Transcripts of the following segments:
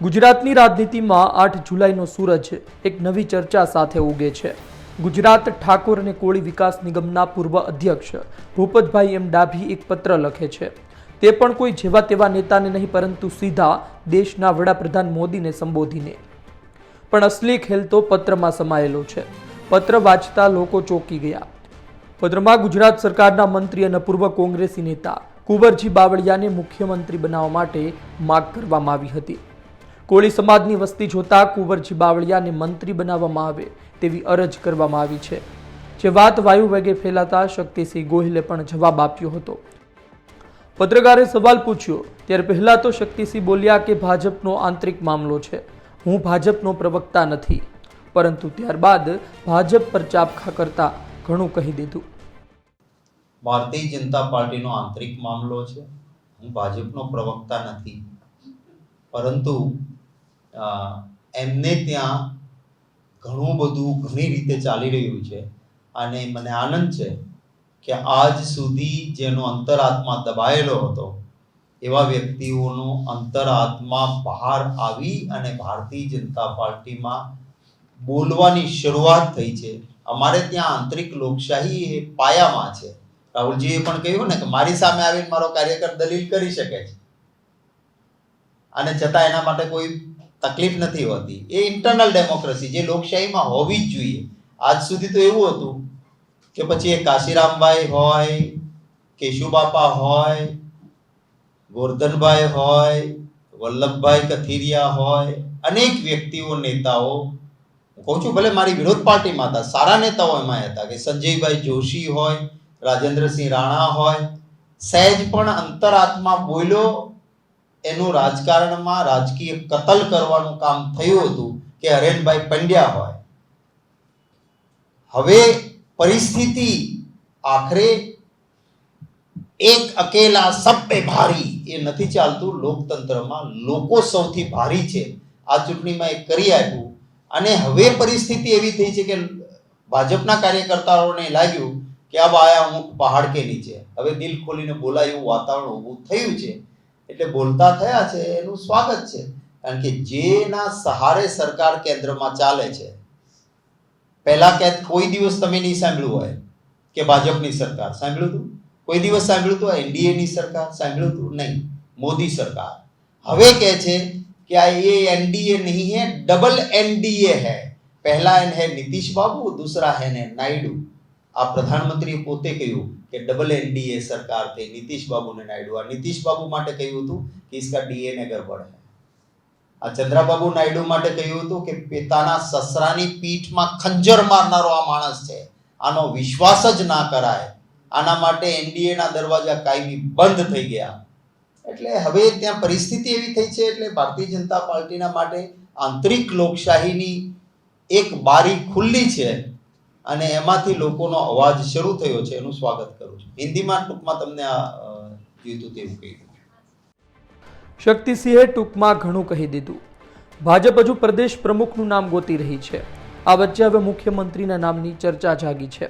ગુજરાતની રાજનીતિમાં આઠ જુલાઈનો સૂરજ એક નવી ચર્ચા સાથે ઉગે છે. ગુજરાત ઠાકોર અને કોળી વિકાસ નિગમના પૂર્વ અધ્યક્ષ ભૂપતભાઈ એમ ડાભી એક પત્ર લખે છે. તે પણ કોઈ જેવા તેવા નેતાને નહીં, પરંતુ સીધા દેશના વડાપ્રધાન મોદીને સંબોધીને. પણ અસલી ખેલ તો પત્રમાં સમાયેલો છે. પત્ર વાંચતા લોકો ચોંકી ગયા. પત્રમાં ગુજરાત સરકારના મંત્રી અને પૂર્વ કોંગ્રેસી નેતા કુંવરજી બાવળિયાને મુખ્યમંત્રી બનાવવા માટે માગ કરવામાં આવી હતી. કોળી સમાજની વસ્તી જોતા કુંવરજી બાવળિયાને મંત્રી બનાવવામાં આવે તેવી અરજ કરવામાં આવી છે. જે વાત વાયુ વેગે ફેલાતા શક્તિસિંહ ગોહિલે પણ જવાબ આપ્યો હતો. પત્રકારે સવાલ પૂછ્યો, ત્યારે પહેલા તો શક્તિસિંહ બોલ્યા કે ભાજપનો આંતરિક મામલો છે. હું ભાજપનો પ્રવક્તા નથી, પરંતુ ત્યારબાદ ભાજપ પર ચાપખા કરતા ઘણું કહી દીધું. ભારતીય જનતા પાર્ટીનો આંતરિક મામલો છે. હું ભાજપનો પ્રવક્તા નથી, પરંતુ એમને ત્યાં ઘણું બધું ઘણી રીતે ચાલી રહ્યું છે. અને મને આનંદ છે કે આજ સુધી જેનો અંતરાત્મા દબાયેલો હતો, એવા વ્યક્તિઓનો અંતરાત્મા બહાર આવી અને ભારતીય જનતા પાર્ટીમાં બોલવાની શરૂઆત થઈ છે. અમારે ત્યાં આંતરિક લોકશાહી એ પાયામાં છે. રાહુલજીએ પણ કહ્યું ને કે મારી સામે આવીને મારો કાર્યકર દલીલ કરી શકે છે. અને છતાં એના માટે કોઈ તકલીફ નથી હોતી. એ ઇન્ટરનલ ડેમોક્રેસી જે લોકશાહીમાં હોવી જ જોઈએ. આજ સુધી તો એવું હતું કે પછી એ કાશીરામભાઈ હોય, કેશુબાપા હોય, ગોરધનભાઈ હોય, વલ્લભભાઈ કથિરિયા હોય, અનેક વ્યક્તિઓ, નેતાઓ, હું કહું છું ભલે મારી વિરોધ પાર્ટીમાં હતા, સારા નેતાઓ એમાં હતા કે સંજયભાઈ જોશી હોય, રાજેન્દ્રસિંહ રાણા હોય, સહેજ પણ અંતરાત્મા બોલ્યો એનું રાજકારણમાં રાજકીય કતલ કરવાનું કામ થયું હતું કે હરેનભાઈ પંડ્યા હોય. હવે પરિસ્થિતિ આખરે એક અકેલા સબ ભારી એ નથી ચાલતું. લોકતંત્રમાં લોકો સૌથી ભારી છે. આ ચૂંટણીમાં એ કરી આપ્યું. અને હવે પરિસ્થિતિ એવી થઈ છે કે ભાજપના કાર્યકર્તાઓને લાગ્યું કે આ આયા ઊંટ પહાડ કે નીચે. હવે દિલ ખોલીને બોલાય એવું વાતાવરણ ઊભું થયું છે. એટલે બોલતા થયા છે એનું સ્વાગત છે કારણ કે જેના સહારે સરકાર કેન્દ્રમાં ચાલે છે પહેલા કે કોઈ દિવસ તમે નહીં સાંભળ્યું હોય કે ભાજપની સરકાર સાંભળ્યું હતું કોઈ દિવસ સાંભળ્યું હતું એનડીએ ની સરકાર સાંભળ્યું હતું નહીં મોદી સરકાર હવે કહે છે कि ये एनडीए नहीं है डबल एनडीए है पहला एन है नीतीश बाबू दूसरा है ने नायडू આ પ્રધાનમંત્રીએ પોતે કહ્યું કે ડબલ એનડીએ સરકાર થઈ નીતિશ બાબુને નાયડુ. આ નીતિશ બાબુ માટે કહ્યું હતું કે ઇસકા ડીએનએ ગરબડ હે. આ ચંદ્રાબાબુ નાયડુ માટે કહ્યું હતું કે પિતાના સસરાની પીઠમાં ખંજર મારનારો આ માણસ છે. આનો વિશ્વાસ જ ના કરાય. આના માટે એનડીએના દરવાજા કાયમી બંધ થઈ ગયા. એટલે હવે ત્યાં પરિસ્થિતિ એવી થઈ છે એટલે ભારતીય જનતા પાર્ટીના માટે આંતરિક લોકશાહીની એક બારી ખુલ્લી છે. અને એમાંથી લોકોનો અવાજ શરૂ થયો છે, એનું સ્વાગત કરું છું. હિન્દીમાં ટૂંકમાં તમને આ જીતું તેવું કહી દઉં. શક્તિસિંહે ટૂંકમાં ઘણું કહી દીધું. ભાજપ હજુ પ્રદેશ પ્રમુખનું નામ ગોતી રહી છે. આ વચ્ચે હવે મુખ્યમંત્રીના નામની ચર્ચા જાગી છે.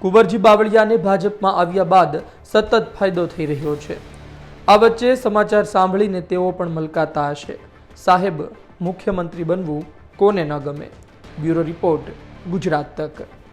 કુંવરજી બાવળિયાને ભાજપમાં આવ્યા બાદ સતત ફાયદો થઈ રહ્યો છે. આ વચ્ચે સમાચાર સાંભળીને તેઓ પણ મલકાતા હશે. સાહેબ, મુખ્યમંત્રી બનવું કોને ન ગમે? Bureau report. ગુજરાત તક.